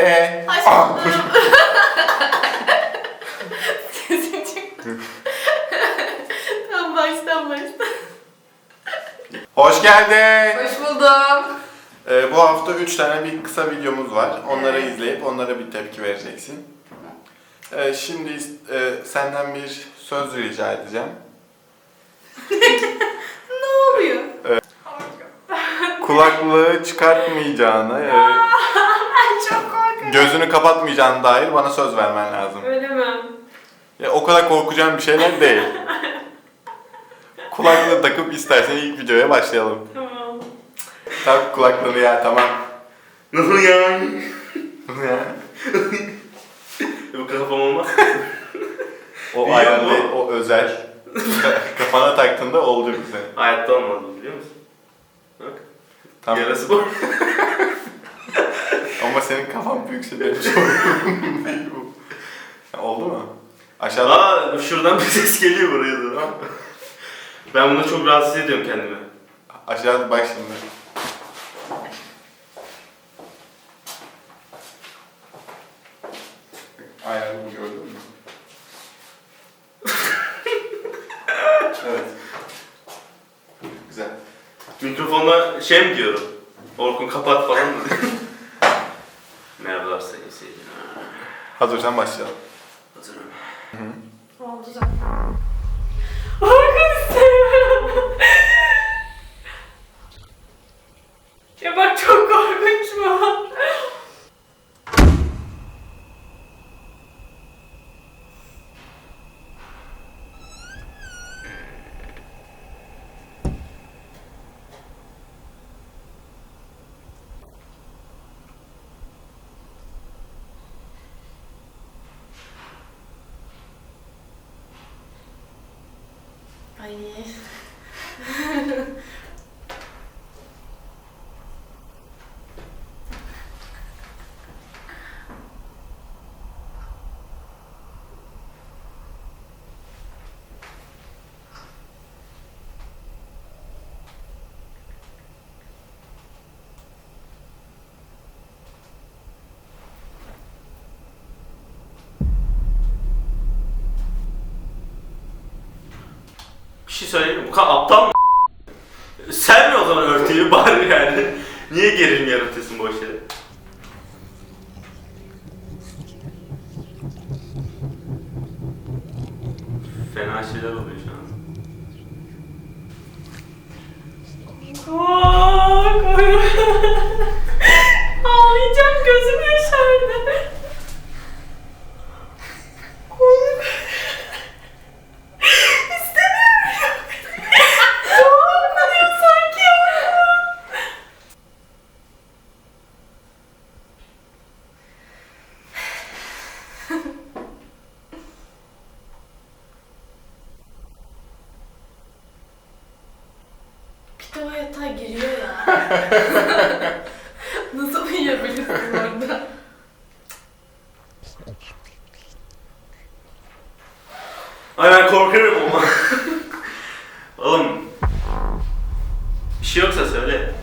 Hoş geldin. Hoş Ah, buldum. Sesin çıktı. tamam baştan baştan. Hoş geldin. Hoş buldum. Ee, bu hafta 3 tane bir kısa videomuz var. Onları izleyip onlara bir tepki vereceksin. Ee, şimdi e, senden bir söz rica edeceğim. Ne oluyor? Kulaklığı çıkartmayacağını, e. gözünü kapatmayacağına dair bana söz vermen lazım. Öyle mi? Ya, o kadar korkacağım bir şeyler değil. Kulaklığı takıp istersen ilk videoya başlayalım. Tamam. Tak kulaklığını ya tamam. Nasıl yani? Ya. Bu kafam olmaz. o Biliyor musun? o özel. Kafana taktığında olacak senin. Hayatta olmaz bu biliyor musun? Bak. Tamam. Yarası bu. Ama senin kafan büyükse benim sorunum değil bu. Ya, Oldu mu? Aşağıda Aa şuradan bir ses geliyor buraya doğru. Ben bunu çok rahatsız ediyorum kendimi. aşağıda bak şimdi. Ayarını gördün mü? evet. Güzel. Mikrofonla şey mi diyorum? Orkun kapat falan mı? Merhabalar sayın seyirciler. Hazırsan başlayalım. Hazırım. Oldu zaten. Orkun istemiyorum. ya bak çok korkunç bu. Ay. Bir şey söyleyeyim? Bu kadar aptal mı? Sen mi o zaman örtüyü bari yani? Niye gerilim yaratıyorsun boş yere? Fena şeyler oluyor şu an. Ağlayacağım gözüm yaşardı. İstemiyorum. Çok okunuyor sanki ya. Bir de o yatağa giriyor ya. Nasıl uyuyabilirsin orada? Ay ben korkarım ama. Oğlum. Bir şey yoksa söyle.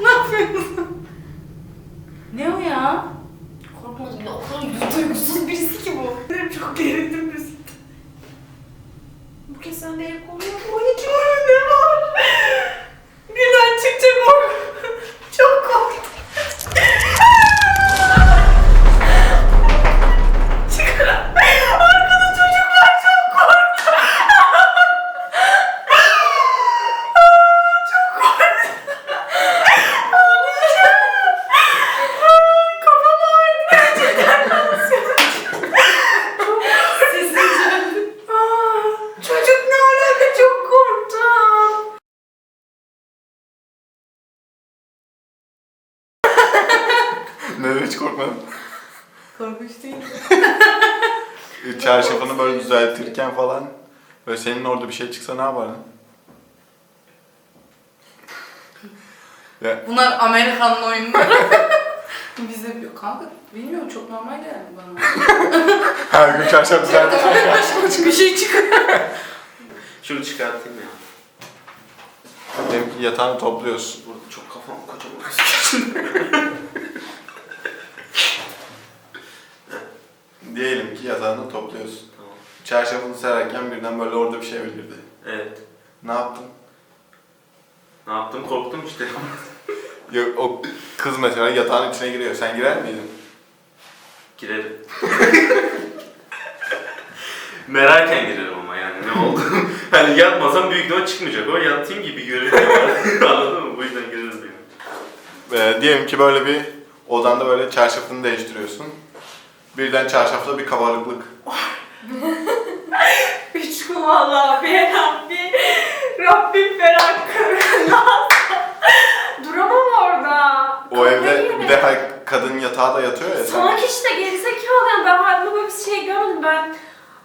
ne yapıyorsun? Ne o ya? Korkmadım ya. O kadar duygusuz birisi ki bu. Benim çok gerildim birisi. Bu kez sen de el konuyor. O hiç ne var? Birden çıkacak o. Çok korktum. Çıkar. Arkada çocuk var çok korktum. çok korktum. Kafam ağrıdı gerçekten. Sesim geldi. Çocuk ne alaka çok korktum. Neden hiç korkmadın? Korkunç değil. Çarşafını böyle düzeltirken falan böyle senin orada bir şey çıksa ne yapardın? Ya. Bunlar Amerikan'ın oyunları. Bize yok kanka bilmiyorum çok normal geldi bana. Her gün çarşaf düzenli bir şey çıkıyor. Şunu çıkartayım ya. Benim yatağını topluyorsun. Burada çok kafam kocaman gözüküyor. Diyelim ki yatağını topluyorsun. Çarşafını sererken birden böyle orada bir şey belirdi. Evet. Ne yaptın? Ne yaptım? Korktum işte. Ya, o kız mesela yatağın içine giriyor. Sen girer miydin? Girerim. Meraken girerim ama yani ne oldu? hani yatmasam büyük ihtimal çıkmayacak. O yattığım gibi görünüyor. Anladın mı? Bu yüzden girerim benim. Ee, diyelim ki böyle bir odanda böyle çarşafını değiştiriyorsun. Birden çarşafta bir kabarıklık. Üç kumalı abi Rabbi. Rabbim ferah kırılmaz. Duramam orada. O evde bir de kadın yatağa da yatıyor ya sen. Salak işte gerizekalı yani ben hayatımda böyle bir şey görmedim ben.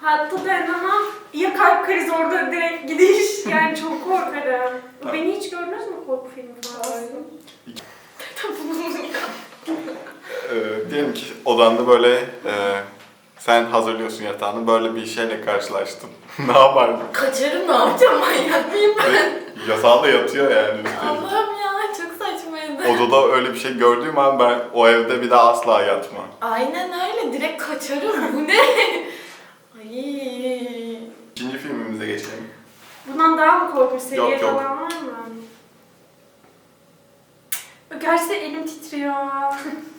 Hayatta dayanamam. Ya kalp krizi orada direkt gidiş yani çok korkarım. Beni hiç gördünüz mü korku filmi falan? Ee, diyelim ki odanda böyle e, sen hazırlıyorsun yatağını böyle bir şeyle karşılaştın. ne yapardın? Kaçarım ne yapacağım manyak mıyım ben? Yatağa da yatıyor yani üstelik. Allah'ım ya çok saçmaydı. Odada öyle bir şey gördüğüm an ben o evde bir daha asla yatmam. Aynen öyle direkt kaçarım bu ne? Ay. İkinci filmimize geçelim. Bundan daha mı korkunç seviye Yok, yok. falan var mı? Gerçekten elim titriyor.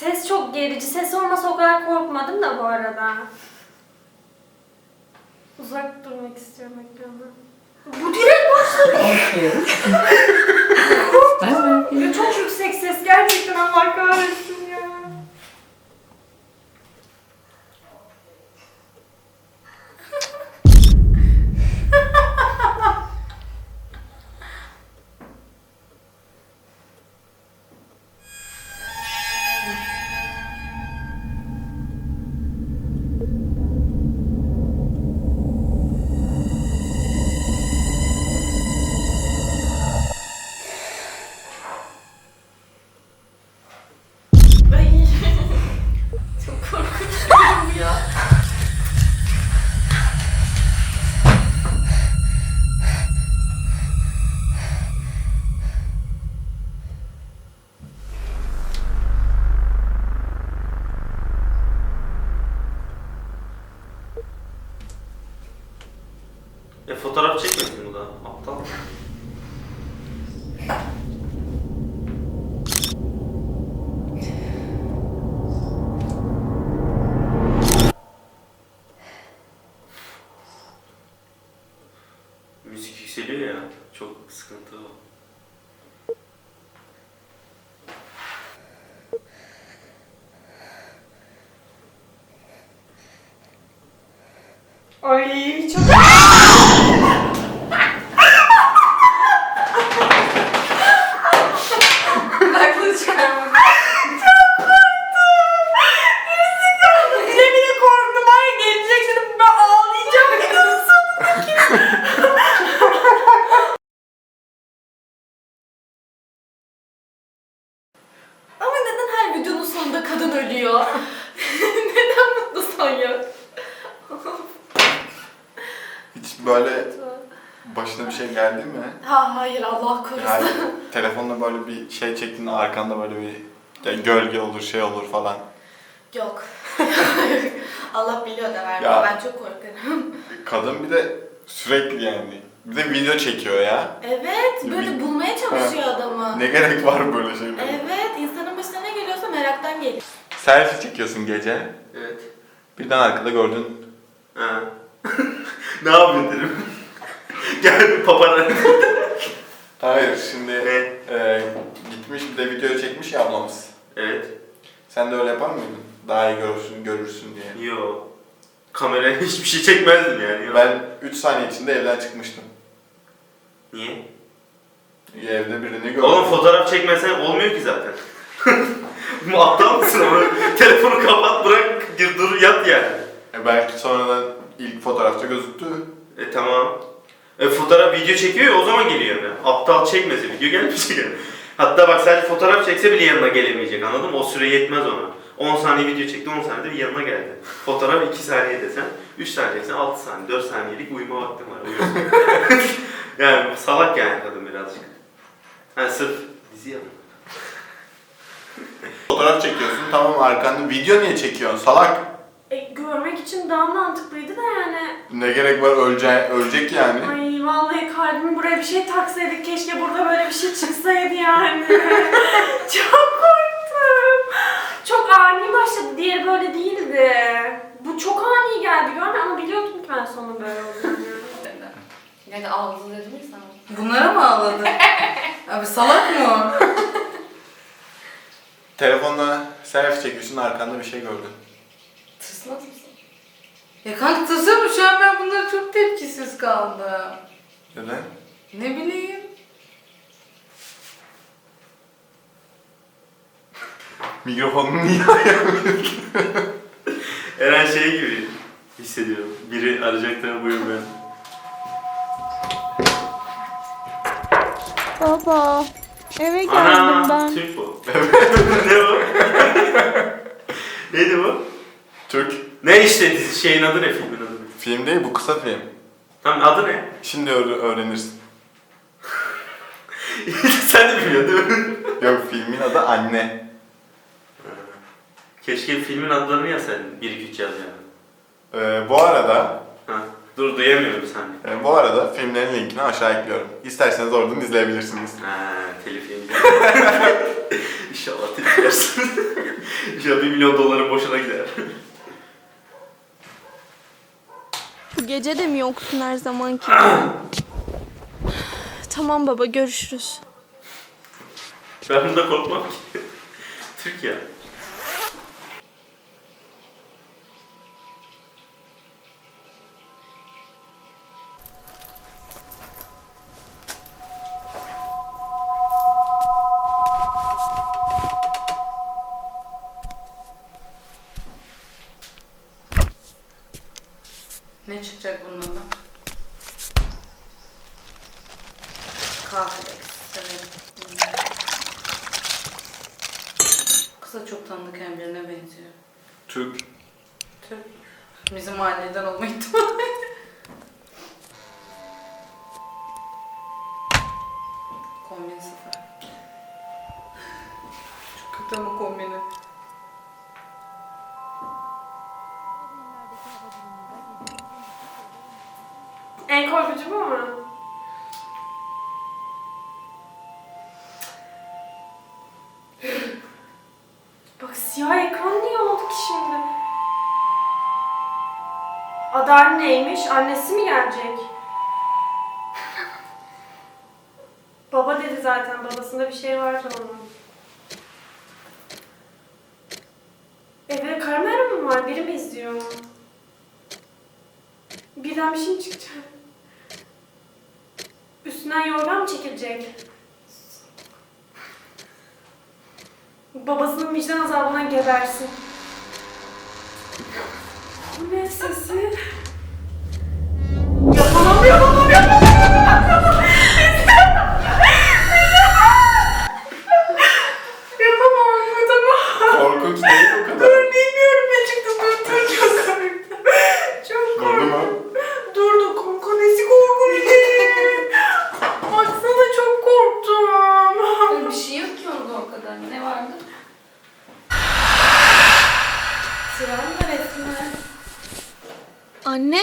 Ses çok gerici. Ses olmasa o kadar korkmadım da bu arada. Uzak durmak istiyorum ekrandan. Bu direkt başladı. ya çok yüksek ses gerçekten Allah kahretsin Müzik yükseliyor ya. Çok sıkıntı o. Ay çok Kulaklığı çıkarmadım. Yine bile korktum. Ay gelecek şimdi ben ağlayacağım. Videonun sonundaki. Ama neden her videonun sonunda ölüyor? neden mutlu son yok? Hiç böyle başına bir şey geldi mi? Ha hayır Allah korusun. Yani telefonla böyle bir şey çektiğinde arkanda böyle bir ya gölge olur şey olur falan. Yok. Allah biliyor da vermiyor. Ya. Ben çok korkarım. Kadın bir de sürekli yani. Bir de video çekiyor ya. Evet, böyle bulmaya çalışıyor adamı. Ne gerek var böyle şeylere? Evet, insanın başına ne geliyorsa meraktan geliyor. Selfie çekiyorsun gece. Evet. Birden arkada gördün. Ha. ne yapıyorsun dedim. Gel papara. Hayır şimdi Ne? e, gitmiş bir de video çekmiş ya ablamız. Evet. Sen de öyle yapar mıydın? Daha iyi görürsün, görürsün diye. Yo. Kameraya hiçbir şey çekmezdim yani. Yo. Ben 3 saniye içinde evden çıkmıştım. Niye? Evde birini gördüm. Oğlum fotoğraf çekmesen olmuyor ki zaten. Aptal mısın ama? Telefonu kapat bırak gir dur yat yani. E belki sonradan ilk fotoğrafta gözüktü. E tamam. E, fotoğraf video çekiyor ya o zaman geliyor yani. Aptal çekmese video gelmeyecek yani. Hatta bak sadece fotoğraf çekse bile yanına gelemeyecek anladın mı? O süre yetmez ona. 10 saniye video çekti 10 saniyede bir yanına geldi. Fotoğraf 2 saniye desen 3 saniye desen 6 saniye 4 saniyelik uyuma vaktim var. Uyuyorsun. yani salak yani kadın birazcık. Ha sırf dizi yapın. Fotoğraf çekiyorsun tamam arkanda video niye çekiyorsun salak? E, görmek için daha mantıklıydı da yani. Ne gerek var ölece ölecek yani. Ay vallahi kalbim buraya bir şey taksaydık keşke burada böyle bir şey çıksaydı yani. çok korktum. Çok ani başladı. Diğeri böyle değildi. Bu çok ani geldi görme ama biliyordum ki ben sonun böyle olacağını. Yani ağzı dedim ya sana. Bunlara mı ağladın? Abi salak mı o? Telefonla selfie çekiyorsun arkanda bir şey gördün. Tırsmaz mısın? Ya kanka tırsana şu an ben bunlara çok tepkisiz kaldım. Neden? Ne bileyim. Mikrofonunu niye ayarlıyorsun? Eren şey gibi hissediyorum. Biri arayacaklarını buyur ben. Baba, eve geldim Ana, ben. Türk bu. ne bu? Neydi bu? Türk. Ne işte dizi- şeyin adı ne, filmin adı ne? Film değil bu kısa film. Tamam adı ne? Şimdi öğre- öğrenirsin. Sen de biliyorsun değil mi? Yok filmin adı Anne. Keşke filmin adlarını yazsaydın. 1 2 3 yaz yani. Ee, bu arada. Dur duyamıyorum saniye. e, bu arada filmlerin linkini aşağı ekliyorum. İsterseniz oradan izleyebilirsiniz. Ha, telif yiyeceğim. İnşallah telif yersin. İnşallah 1 milyon doların boşuna gider. Bu gece de mi yoksun her zamanki tamam baba, görüşürüz. Ben bunda korkmam ki. Türkiye. Kombin sıfır. Çok kötü ama kombini. En korkucu bu mu? Bak siyah ekran niye oldu ki şimdi? Adı anneymiş, annesi mi gelecek? Zaten, babasında bir şey vardı onun. Evde kamera mı var? Biri mi izliyor? Birden bir şey çıkacak. Üstünden yorgan mı çekilecek? Babasının vicdan azabından gebersin. Bu ne sesi? Anne,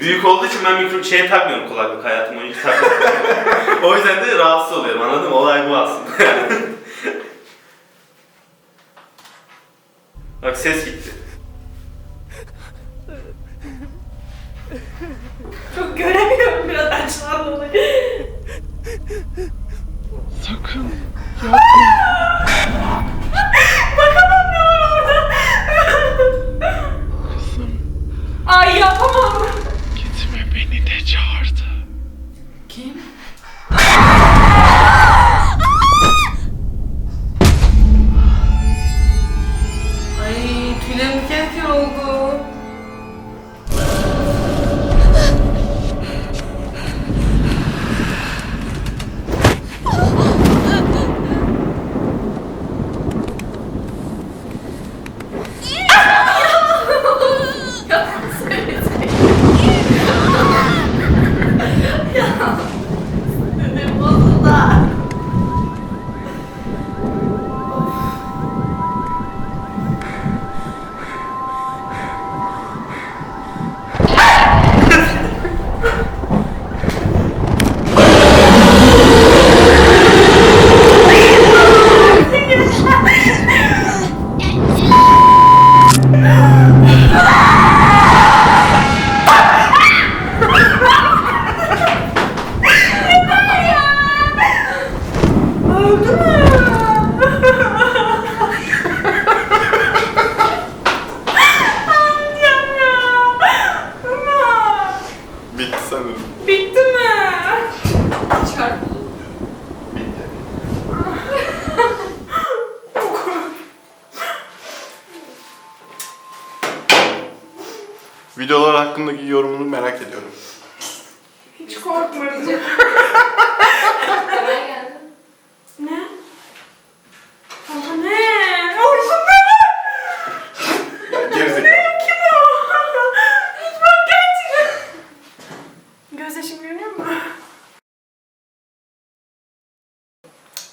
büyük oldu. Büyük olduğu için ben mikro şeye takmıyorum kulaklık hayatım boyunca hiç takmıyorum. o yüzden de rahatsız oluyorum anladın mı? Olay bu aslında. Bak ses gitti.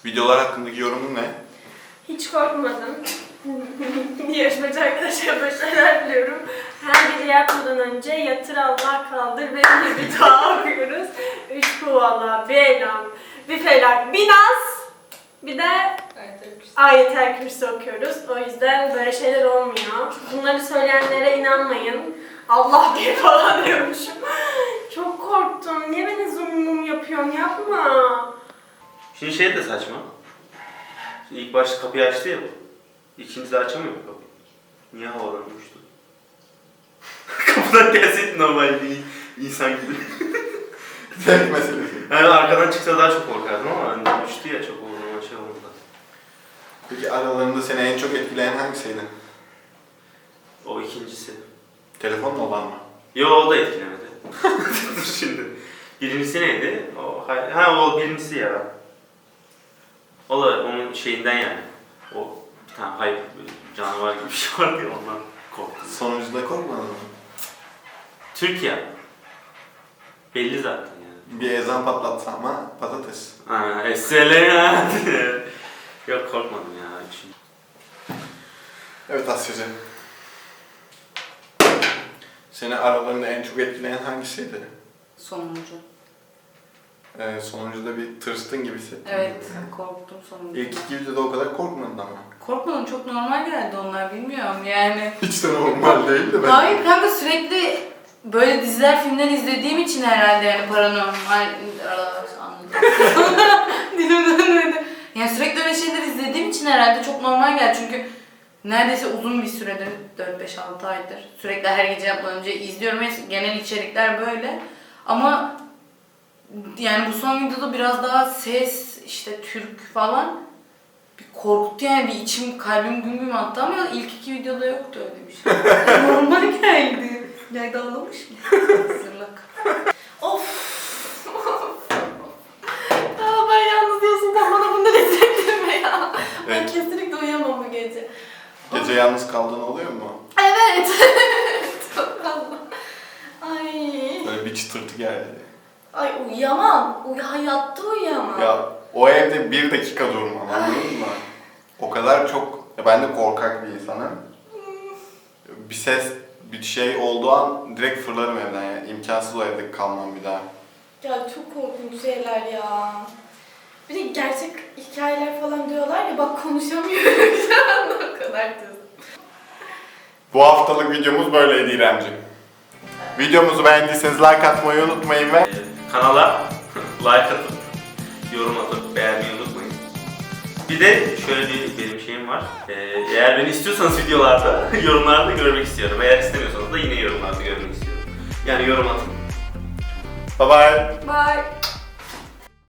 Videolar hakkındaki yorumun ne? Hiç korkmadım. Yarışmacı arkadaşlar başarılar diliyorum. Her gece yatmadan önce yatır Allah kaldır ve bir bir dua okuyoruz. Üç kuvvala, bir elam, bir felak, bir nas. Bir de ayet-el kürsü okuyoruz. O yüzden böyle şeyler olmuyor. Bunları söyleyenlere inanmayın. Allah diye falan diyormuşum. Çok korktum. Niye beni zoom yapıyorsun? Yapma. Şimdi şey de saçma. Şimdi ilk başta kapıyı açtı ya bu. İkinci de açamıyor mu kapıyı? Niye havadan uçtu? Kapıdan gelseydi normal bir insan gibi. Zevk meselesi. Yani arkadan çıksa daha çok korkardım ama hani uçtu ya çok o zaman şey oldu. Peki aralarında seni en çok etkileyen hangisiydi? O ikincisi. Telefonla olan mı? Yo o da etkilemedi. Dur şimdi. Birincisi neydi? O, hay- ha o birincisi ya. O da onun şeyinden yani. O bir tane hayır canavar gibi bir şey vardı ya ondan korktum. Sonuncuda korkmadın mı? Türkiye. Belli zaten yani. Bir ezan patlatsa ama patates. Ha, Esselam. Yok korkmadım ya. Şimdi. Evet Asya'cığım. Seni aralarında en çok etkileyen hangisiydi? Sonuncu. Ee, sonuncuda bir tırstın gibi hissettim. Evet korktum sonuncu. İlk iki videoda o kadar korkmadın ama. Korkmadım çok normal geldi onlar bilmiyorum yani. Hiç de normal değildi ben. Hayır kanka sürekli böyle diziler filmler izlediğim için herhalde yani paranormal anladım. Dilim dönmedi. Yani sürekli öyle şeyler izlediğim için herhalde çok normal geldi çünkü neredeyse uzun bir süredir 4-5-6 aydır sürekli her gece yatmadan önce izliyorum genel içerikler böyle ama yani bu son videoda biraz daha ses işte Türk falan bir korkuttu yani bir içim kalbim güm güm attı ama ilk iki videoda yoktu öyle bir şey. Normal geldi. Yayda ağlamış mı? Zırlak. Of. Aa, ben yalnız diyorsun da bana bunları izlettirme ya. Ben Evet. kesinlikle uyuyamam bu gece. Gece yalnız kaldığın oluyor mu? Evet. Çok fazla. Ay. Böyle bir çıtırtı geldi. Ay uyuyamam. Uy hayatta uyuyamam. Ya o evde bir dakika durmam anladın mı? O kadar çok... Ya ben de korkak bir insanım. Bir ses bir şey olduğu an direkt fırlarım evden yani. İmkansız o evde kalmam bir daha. Ya çok korkunç şeyler ya. Bir de gerçek hikayeler falan diyorlar ya bak konuşamıyorum şu anda o kadar diyorsun. Bu haftalık videomuz böyleydi İremciğim. Videomuzu beğendiyseniz like atmayı unutmayın ve kanala like atıp yorum atıp beğenmeyi unutmayın. Bir de şöyle bir benim şeyim var. Ee, eğer beni istiyorsanız videolarda, yorumlarda görmek istiyorum. Eğer istemiyorsanız da yine yorumlarda görmek istiyorum. Yani yorum atın. bye bye. Bye.